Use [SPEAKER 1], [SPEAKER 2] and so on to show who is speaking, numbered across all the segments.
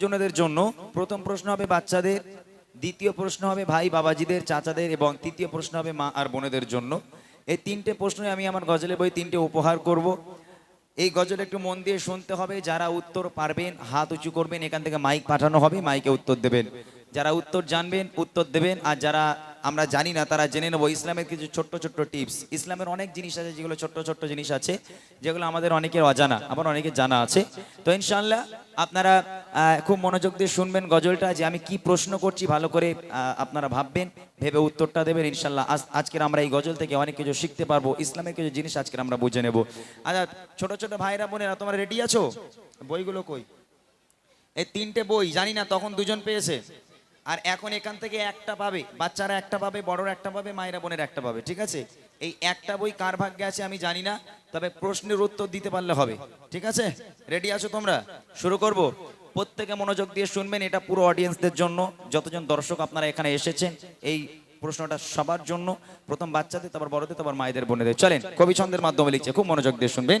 [SPEAKER 1] জনদের জন্য প্রথম প্রশ্ন হবে বাচ্চাদের, দ্বিতীয় প্রশ্ন হবে ভাই বাবাজিদের, চাচাদের এবং তৃতীয় প্রশ্ন হবে মা আর বোনেদের জন্য। এই তিনটে প্রশ্নে আমি আমার গজলের বই তিনটে উপহার করব। এই গজল একটু মন দিয়ে শুনতে হবে, যারা উত্তর পারবেন, হাত উঁচু করবেন, এখান থেকে মাইক পাঠানো হবে, মাইকে উত্তর দেবেন। যারা উত্তর জানবেন, উত্তর দেবেন, আর যারা আমরা জানি না, তারা জেনে নেব। ইসলামের কিছু ছোট্ট ছোট্ট টিপস। ইসলামের অনেক জিনিস আছে, যেগুলো ছোট্ট ছোট্ট জিনিস আছে, যেগুলো আমাদের অনেকের অজানা আবার অনেকের জানা আছে। তো ইনশাল্লাহ আপনারা খুব মনোযোগ দিয়ে শুনবেন গজলটা যে আমি কি প্রশ্ন করছি, ভালো করে আপনারা ভাববেন, ভেবে উত্তরটা দেবেন ইনশাল্লাহ আজ- আজকের আমরা এই গজল থেকে অনেক কিছু শিখতে পারব, ইসলামের কিছু জিনিস আজকের আমরা বুঝে নেব। আচ্ছা ছোট ছোট ভাইরা, বোনেরা, তোমরা রেডি আছো? বইগুলো কই? এই তিনটে বই, জানি না, তখন দুজন পেয়েছে। আর এখন এখান থেকে একটা পাবে, বাচ্চারা একটা পাবে, বড়রা একটা পাবে, মায়েরা বোনের একটা পাবে, ঠিক আছে? এই একটা বই কার ভাগ্যে আছে আমি জানি না, তবে প্রশ্নের উত্তর দিতে পারলে হবে, ঠিক আছে? রেডি আছো তোমরা? শুরু করব। প্রত্যেকে মনোযোগ দিয়ে শুনবেন, এটা পুরো অডিয়েন্সদের জন্য, যতজন দর্শক আপনারা এখানে এসেছেন, এই প্রশ্নটা সবার জন্য, প্রথম বাচ্চাদের, তারপর বড়দের, তারপর মায়েদের, বোনেদের। চলেন, কবি ছন্দের মাধ্যমে লিখছে, খুব মনোযোগ দিয়ে শুনবেন।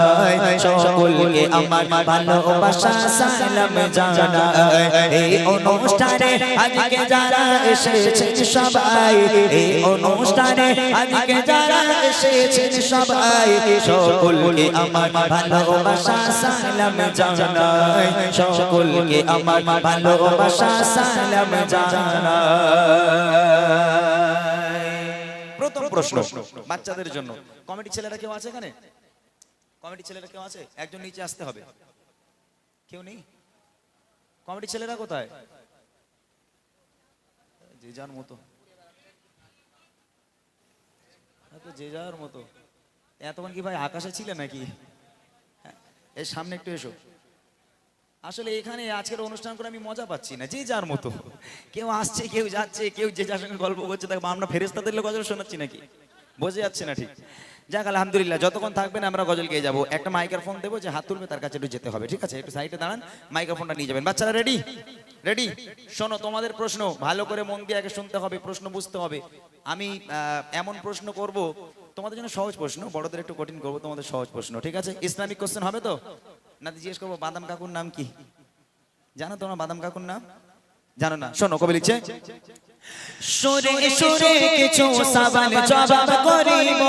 [SPEAKER 2] সকলকে আমার ভালোবাসা সালাম জানাই। এই অনুষ্ঠানে আজকে যারা এসেছেন সবাই, এই অনুষ্ঠানে আজকে যারা এসেছেন সবাই, সকলকে আমার ভালোবাসা সালাম জানাই। সকলকে আমার ভালোবাসা সালাম জানাই।
[SPEAKER 1] প্রথম প্রশ্ন, বাচ্চাদের জন্য। কমিটি ছেলেরা কেউ আছে এখানে? কমিটি ছেলেরা কেউ আছে? একজন নিচে আসতে হবে। কেউ নেই? কমিটি ছেলেরা কোথায়? যে যার মতো। যে যার মতো। এতক্ষণ কি ভাই আকাশে ছিলে নাকি? হ্যাঁ, এর সামনে একটু এসো। আসলে এখানে আজকের অনুষ্ঠান করে আমি মজা পাচ্ছি না যে যার মতো। কেউ আসছে কেউ যাচ্ছে কেউ যে যার সঙ্গে গল্প করছে দেখো আমরা ফেরেস্তাদের লোক শোনাচ্ছি নাকি? বোঝা যাচ্ছে না ঠিক। যাক, আলহামদুলিল্লাহ, যতক্ষণ থাকবেন আমরা গজল গিয়ে যাব। একটা মাইক্রোফোন দেবো যে হাত তুলবে তার কাছে একটু যেতে হবে, ঠিক আছে? একটু সাইডে দাঁড়ান, মাইক্রোফোনটা নিয়ে যাবেন। বাচ্চারা রেডি রেডি শোনো, তোমাদের প্রশ্ন, ভালো করে মন দিয়ে আগে শুনতে হবে, প্রশ্ন বুঝতে হবে। আমি এমন প্রশ্ন করব, তোমাদের জন্য সহজ প্রশ্ন, বড়দের একটু কঠিন করব, তোমাদের সহজ প্রশ্ন, ঠিক আছে? ইসলামিক কোশ্চেন হবে তো? না, জিজ্ঞেস করব, বাদাম কাকুর নাম কি? জানো তোমার বাদাম কাকুর নাম? জানো না? শোনো কবি লিখছে?
[SPEAKER 2] সুরে সুরে কিছু সবাল জবাব করিব।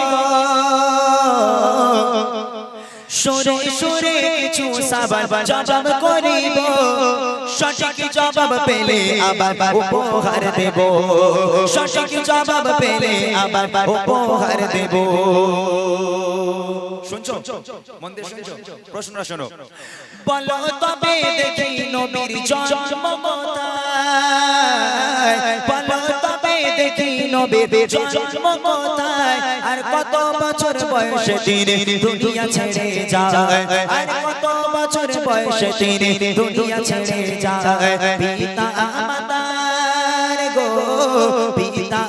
[SPEAKER 2] সুরে সুরে কিছু সবাল জবাব করিব। সঠিক জবাব পেলে আবার উপহার দেব। সঠিক জবাব পেলে আবার উপহার দেব।
[SPEAKER 1] শুনছো? মন দিয়ে শুনছো? প্রশ্নটা শোনো।
[SPEAKER 2] বলো তবে দেখি নবীর জন্ম কোথায়। বলো তবে দেখি নবীর জন্ম কোথায়। আর কত বছর বয়সে তিনি দুনিয়া ছেড়ে যায়। আর কত বছর বয়সে তিনি দুনিয়া ছেড়ে যায়। পিতা আমাদের গো। পিতা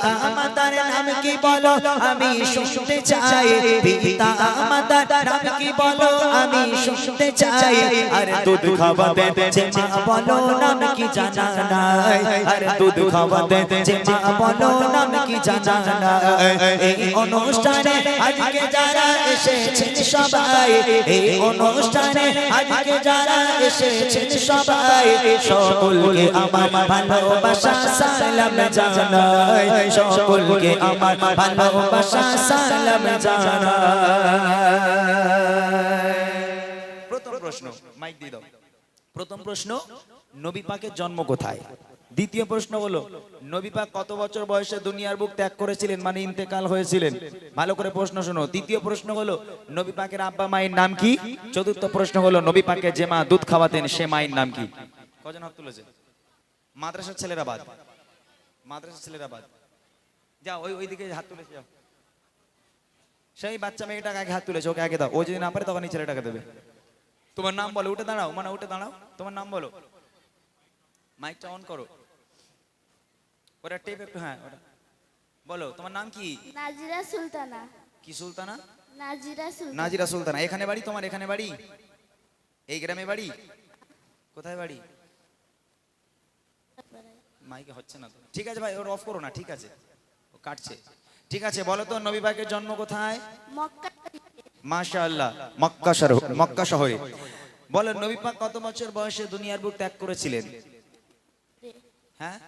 [SPEAKER 2] বলো, আমি শুনতে চাই, পিতা আমাদের নাম কি বলো, আমি শুনতে চাই। আর দুধ খাওয়াতে যে মা বলো, নাম কি জানা নাই। আর দুধ খাওয়াতে যে মা বলো, নাম কি জানা নাই। এই অনুষ্ঠানে আজকে যারা এসেছেন সবাই, এই অনুষ্ঠানে আজকে যারা এসেছেন সবাই, সকলকে আমার ভালোবাসা, সালাম জানাই। সকলকে আমার ভালোবাসা সালাম জানাই
[SPEAKER 1] প্রথম প্রশ্ন মাইক দিয়ে দাও। প্রথম প্রশ্ন নবী পাকের জন্ম কোথায়? দ্বিতীয় প্রশ্ন হলো নবী পাক কত বছর বয়সে দুনিয়ার বুক ত্যাগ করেছিলেন? মানে ইন্তেকাল হয়েছিলেন। ভালো করে প্রশ্ন শোনো। তৃতীয় প্রশ্ন হলো নবী পাকের আব্বা মায়ের নাম কি? চতুর্থ প্রশ্ন হলো নবী পাকে যে মা দুধ খাওয়াতেন সে মায়ের নাম কি? কজন হাত তুলেছে? মাদ্রাসার ছেলেরা বাদ মাদ্রাসার ছেলেরা বাদ যাও ওই ওইদিকে হাত তুলেছে যাও। সেই বাচ্চা মেয়েটাকে আগে হাত তুলেছে ওকে আগে দাও। ও যদি না পারে তখন এই ছেলেটাকে দেবে। তোমার নাম বলো উঠে দাঁড়াও মানে উঠে দাঁড়াও। তোমার নাম বলো। মাইকটা অন করো। ওটা টেপ একটু হ্যাঁ ওটা। বলো তোমার নাম কি?
[SPEAKER 3] নাজিরা সুলতানা।
[SPEAKER 1] কি সুলতানা?
[SPEAKER 3] নাজিরা সুলতানা।
[SPEAKER 1] নাজিরা সুলতানা। এখানে বাড়ি তোমার এখানে বাড়ি? এই গ্রামে বাড়ি? কোথায় বাড়ি? মাইকে হচ্ছে না তো। ঠিক আছে ভাই ওর অফ করো না ঠিক আছে। কাটছে। ঠিক আছে বলো তো নবী পাকের জন্ম কোথায়?
[SPEAKER 3] মক্কা।
[SPEAKER 1] মাশাআল্লাহ মক্কা শহর মক্কা শহরে। বলো নবী পাক কত বছর বয়সে দুনিয়ার বুক ত্যাগ করেছিলেন? হ্যাঁ?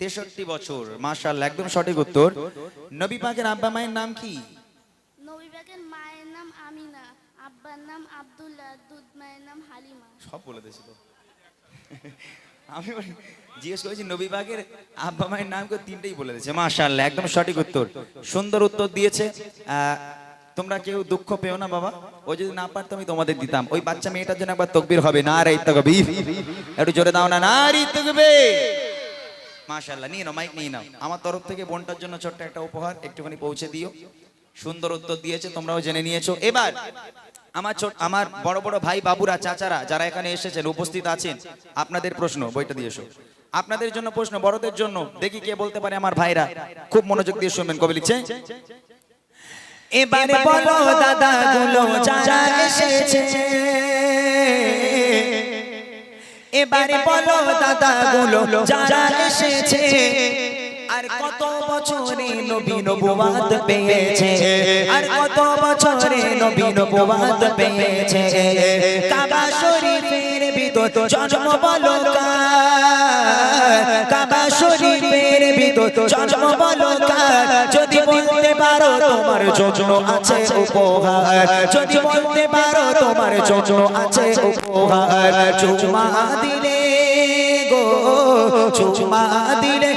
[SPEAKER 3] তেষট্টি বছরে।
[SPEAKER 1] মাশাআল্লাহ একদম সঠিক উত্তর। নবী পাকের আব্বা মায়ের নাম কি?
[SPEAKER 3] নবীবাগের মায়ের নাম আমিনা আব্বার নাম আব্দুল্লাহ দুধ মায়ের নাম হালিমা।
[SPEAKER 1] সব বলে দিয়েছি তো আমি জিজ্ঞেস করেছি, নবী পাকের আব্বা মায়ের নাম করে তিনটেই বলে দিয়েছে। মাশাআল্লাহ, একদম সঠিক উত্তর। সুন্দর উত্তর দিয়েছে। তোমরা কেউ দুঃখ পেও না বাবা। ও যদি না পারতো আমি তোমাদের দিতাম। ওই বাচ্চা মেয়েটার জন্য একবার তকবির হবে। না রে তকবির। একটু জোরে দাও না না রে তকবির। মাশাআল্লাহ, নিয়ে নাও মাইক নিয়ে নাও। আমার তরফ থেকে বোনটার জন্য ছোট্ট একটা উপহার, একটুখানি পৌঁছে দিও। সুন্দর উত্তর দিয়েছে তোমরাও জেনে নিয়েছো। এবার আমার ছোট আমার বড় বড় ভাই বাবুরা চাচারা যারা এখানে এসেছেন উপস্থিত আছেন আপনাদের প্রশ্ন বইটা দিয়ে এসো। আপনাদের জন্য প্রশ্ন বড়দের জন্য দেখি কে বলতে পারে আমার ভাইরা। খুব মনোযোগ দিয়ে শুনবেন কবি লিখছে।
[SPEAKER 2] এবারে বলো দাদা গুলো যারা এসেছে। এবারে বলো দাদা গুলো যারা এসেছে। আর কত বছরে নবী নবুয়াত পেয়েছে? আর কত বছরে নবী নবুয়াত পেয়েছে? কাবা শরীফের ভিতর জন্ম বলো কার কাবা শরীফের ভিতর জন্ম বলো যদি বলতে পারো তোমার জন্য আছে উপহার। যদি বলতে পারো তোমার জন্য আছে উপহার। চুমা দিলে গো চুমা দিলে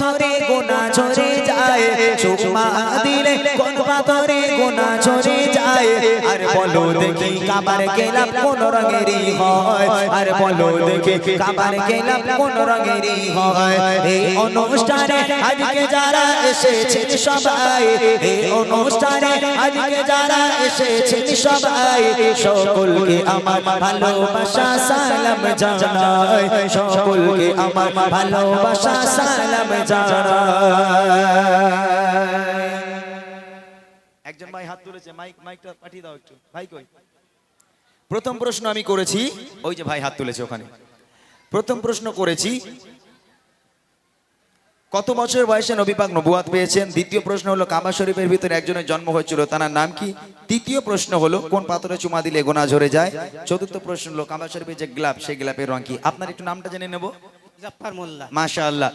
[SPEAKER 2] পাথরে গোনা ঝরে যায় চুমা দিলে কোন পাথরে গোনা ঝরে যায়? আর বলো দেখি কাবার গেলাম কোন রঙেরই হয়, আর বলো দেখি কাবার গেলাম কোন রঙেরই হয়। এই অনুষ্ঠানে আজকে যারা এসেছেন সবাই, এই অনুষ্ঠানে আজকে যারা এসেছেন সবাই, সকলকে আমার ভালোবাসা সালাম জানাই, সকলকে আমার ভালোবাসা সালাম
[SPEAKER 1] একজন ভাই হাত তুলেছে, মাইক, মাইকটা পাঠিয়ে দাও একটু। ভাই কই? প্রথম প্রশ্ন আমি করেছি, ওই যে ভাই হাত তুলেছে ওখানে। প্রথম প্রশ্ন করেছি, কত বছর বয়সে নবী পাক নবুয়াত পেয়েছেন? দ্বিতীয় প্রশ্ন হলো, কাবা শরীফের ভিতরে একজনের জন্ম হয়েছিল, তার নাম কি? তৃতীয় প্রশ্ন হলো, কোন পাথরে চুমা দিলে গোনা ঝরে যায়? চতুর্থ প্রশ্ন হলো, কাবা শরীফের যে গ্লাব, সেই গ্লাপের রং কি? আপনার একটু নামটা জেনে নেব।
[SPEAKER 4] জাফর মোল্লা।
[SPEAKER 1] মাশাআল্লাহ।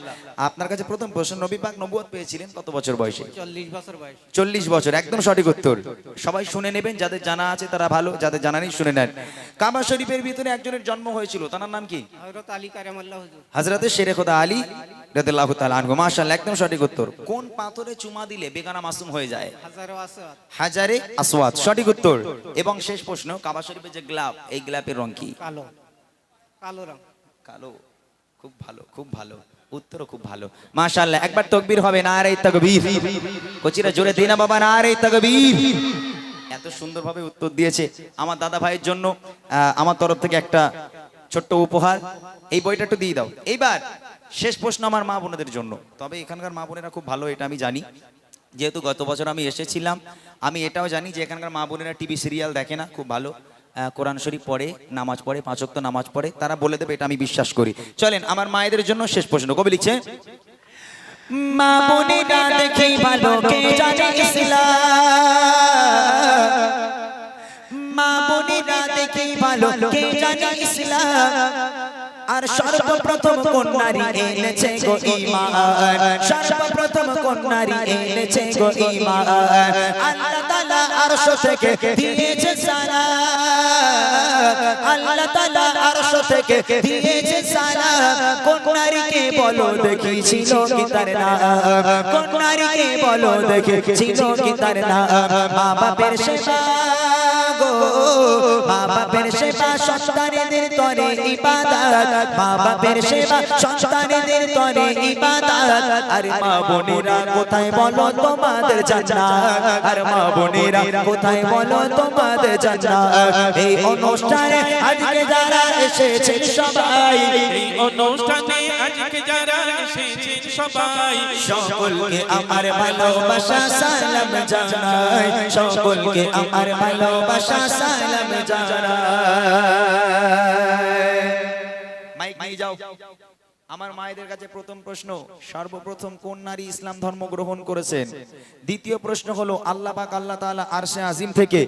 [SPEAKER 1] আপনার কাছে প্রথম প্রশ্ন নবী পাক নবুয়াত পেয়েছিলেন কত বছর বয়সে?
[SPEAKER 4] চল্লিশ বছর বয়স।
[SPEAKER 1] চল্লিশ বছর একদম সঠিক উত্তর। সবাই শুনে নেবেন যাদের জানা আছে তারা ভালো যাদের জানা নেই শুনে নেন। কাবা শরীফের ভিতরে একজনের জন্ম হয়েছিল তার নাম কি?
[SPEAKER 4] হজরত আলী কারামাল্লাহ হুজুর।
[SPEAKER 1] হজরতে শেরে খোদা আলী রাদিয়াল্লাহু তাআলা আনহু। মাশাআল্লাহ একদম সঠিক উত্তর। কোন পাথরে চুমা দিলে বেগানা মাসুম হয়ে যায়?
[SPEAKER 4] হাজারো
[SPEAKER 1] আসওয়াত। সঠিক উত্তর। এবং শেষ প্রশ্ন কাবা শরীফের যে গ্লাব এই গ্লাবের রং কি?
[SPEAKER 4] কালো। কালো রং।
[SPEAKER 1] কালো। খুব ভালো খুব ভালো। উত্তরও খুব ভালো। মাশাআল্লাহ, একবার তকবীর হবে না রে তকবীর। কোচিরা জোরে দেনা বাবা না রে তকবীর। এত সুন্দরভাবে উত্তর দিয়েছে আমার দাদা ভাইয়ের জন্য আমার তরফ থেকে একটা ছোট্ট উপহার। এই বইটা একটু দিয়ে দাও। এইবার শেষ প্রশ্ন আমার মা বোনেদের জন্য। তবে এখানকার মা বোনেরা খুব ভালো, এটা আমি জানি। যেহেতু গত বছর আমি এসেছিলাম, আমি এটাও জানি যে এখানকার মা বোনেরা টিভি সিরিয়াল দেখে না, খুব ভালো। কোরআন শরীফ পড়ে, নামাজ পড়ে পাঁচক্ত নামাজ পড়ে, তারা বলে দেবে, এটা আমি বিশ্বাস করি। চলেন, আমার মায়েদের জন্য শেষ প্রশ্ন, কবি লিখছে,
[SPEAKER 2] মা বোনেরা দেখেই ভালো কে জানে ইসলাম? মা বোনেরা দেখেই ভালো কে জানে ইসলাম? আর সর্বপ্রথম কোন নারী এনেছে গো ঈমান। সর্বপ্রথম কোন নারী এনেছে গো ঈমান। আল্লাহ তাআলা আরশ থেকে দিয়েছে সালাম আল্লাহ তাআলা আরশ থেকে দিয়েছে সালাম কোন নারীকে বলো দেখিছিল কি তার নাম? কোন নারীকে বলো দেখিছিল কি তার নাম? মা বাপের সেবা। গো। মা বাপের সেবা সন্তানেদের তরে ইবাদত। মা বাপের সেবা সন্তানেদের তরে ইবাদত। আর মা বোনেরা, কোথায় বলো তোমাদের জান্নাত? আর মা বোনেরা, কোথায় বলো তোমাদের জান্নাত? এই অনুষ্ঠানে আজকে যারা এসেছেন সবাই,
[SPEAKER 5] এই অনুষ্ঠানে আজকে যারা এসেছেন সবাই
[SPEAKER 2] সকলকে আমার ভালোবাসা সালাম জানাই। সকলকে আমার ভালোবাসা সালাম জানাই।
[SPEAKER 1] মাইক নিয়ে যাও। আমার মায়েদের কাছে প্রথম প্রশ্ন, সর্বপ্রথম কোন নারী ইসলাম ধর্ম গ্রহণ করেছেন? দ্বিতীয় প্রশ্ন হলো, আল্লাহ পাক, আল্লাহ তাআলা আরশে আজিম থেকে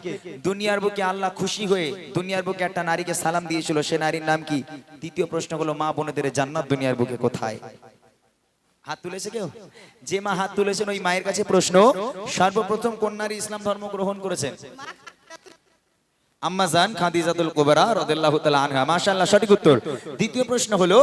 [SPEAKER 1] দুনিয়ার বুকে আল্লাহ খুশি হয়ে দুনিয়ার বুকে একটা নারীকে সালাম দিয়েছিল, সে নারীর নাম কি? তৃতীয় প্রশ্ন হলো, মা বোনেদের জান্নাত দুনিয়ার বুকে কোথায়? হাত তুলেছে কেউ? যে মা হাত তুলেছেন, ওই মায়ের কাছে প্রশ্ন, সর্বপ্রথম কোন নারী ইসলাম ধর্ম গ্রহণ করেছেন? আম্মাজান খাদিজাতুল কুবরা রাদিয়াল্লাহু তাআলা আনহা। মাশাআল্লাহ সঠিক উত্তর। দ্বিতীয় প্রশ্ন হলো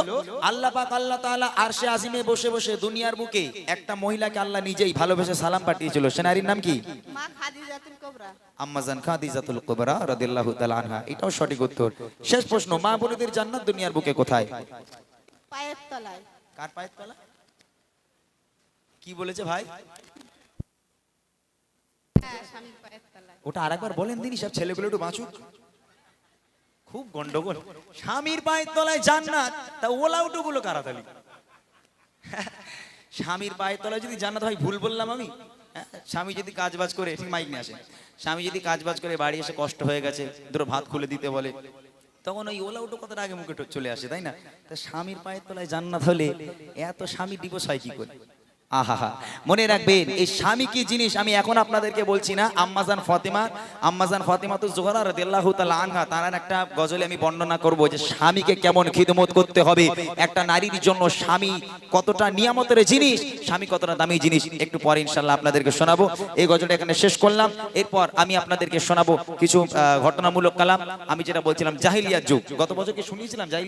[SPEAKER 1] আল্লাহ পাক আল্লাহ তাআলা আরশে আজিমে বসে বসে দুনিয়ার বুকে একটা মহিলাকে আল্লাহ নিজেই ভালোবেসে সালাম পাঠিয়েছিল। সে নারীর নাম কি?
[SPEAKER 6] মা খাদিজাতুল কোবরা।
[SPEAKER 1] আম্মাজান খাদিজাতুল কুবরা রাদিয়াল্লাহু তাআলা আনহা। এটাও সঠিক উত্তর। শেষ প্রশ্ন মা বোনেদের জান্নাত দুনিয়ার বুকে কোথায়?
[SPEAKER 6] পায়ের তলায়।
[SPEAKER 1] কার পায়ের কি বলেছে ভাই?
[SPEAKER 6] হ্যাঁ স্বামীর পায়ের
[SPEAKER 1] ওটা আরেকবার বলেন দিনই সব ছেলেগুলো একটু বাঁচুক। খুব গন্ডগোল। স্বামীর পায়ের তলায় জান্নাত তা ওলাউটো গুলো কারাতালি স্বামীর পায়ের তলায় যদি জান্নাত হয় ভুল বললাম আমি? হ্যাঁ? স্বামী যদি কাজ বাজ করে ঠিক মাইক নিয়ে আসে। স্বামী যদি কাজ বাজ করে বাড়ি এসে কষ্ট হয়ে গেছে ধরো ভাত খুলে দিতে বলে তখন ওই ওলা উটো কথাটা আগে মুখে চলে আসে তাই না? তা স্বামীর পায়ের তলায় জান্নাত হলে এত স্বামী দিবস হয় কি করে? আহা মনে রাখবেন, এই স্বামী কি জিনিস আমি এখন আপনাদেরকে বলছি না? আম্মাজান ফাতেমা আম্মাজান ফাতেমা তো আনহা, তার একটা গজলে আমি বর্ণনা করব যে স্বামীকে কেমন খিদমত করতে হবে। একটা নারীর জন্য স্বামী কতটা নিয়ামতের জিনিস, স্বামী কতটা দামি জিনিস, একটু পরে ইনশাআল্লাহ আপনাদেরকে শোনাবো। এই গজলটা এখানে শেষ করলাম। এরপর আমি আপনাদেরকে শোনাবো কিছু ঘটনামূলক কালাম। আমি যেটা বলছিলাম, জাহিলিয়ার যুগ। গত বছর কি শুনিয়েছিলাম?